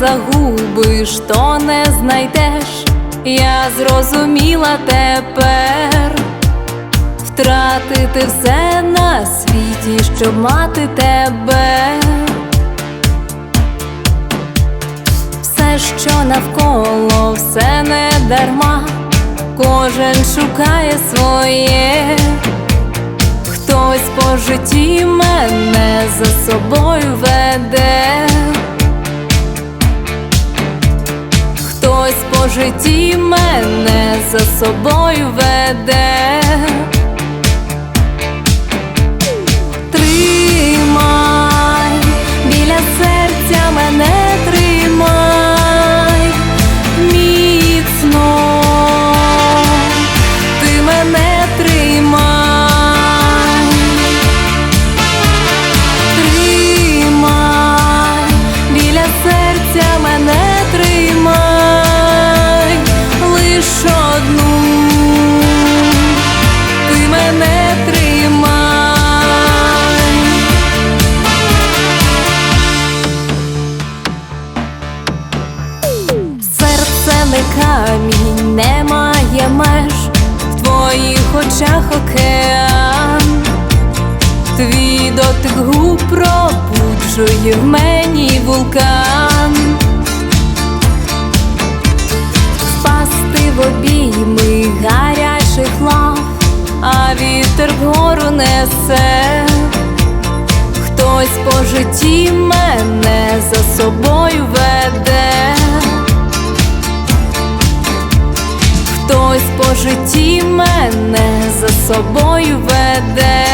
загубиш, то не знайдеш. Я зрозуміла тепер втратити все на світі, щоб мати тебе. Все, що навколо, все не дарма, кожен шукає своє, хтось по житті мене за собою веде, житті мене за собою веде. Не камінь, немає меж, в твоїх очах океан, твій дотик губ пробуджує в мені вулкан, впасти в обійми гарячих лав, а вітер вгору несе. Хтось по житті мене за собою веде, собою веде.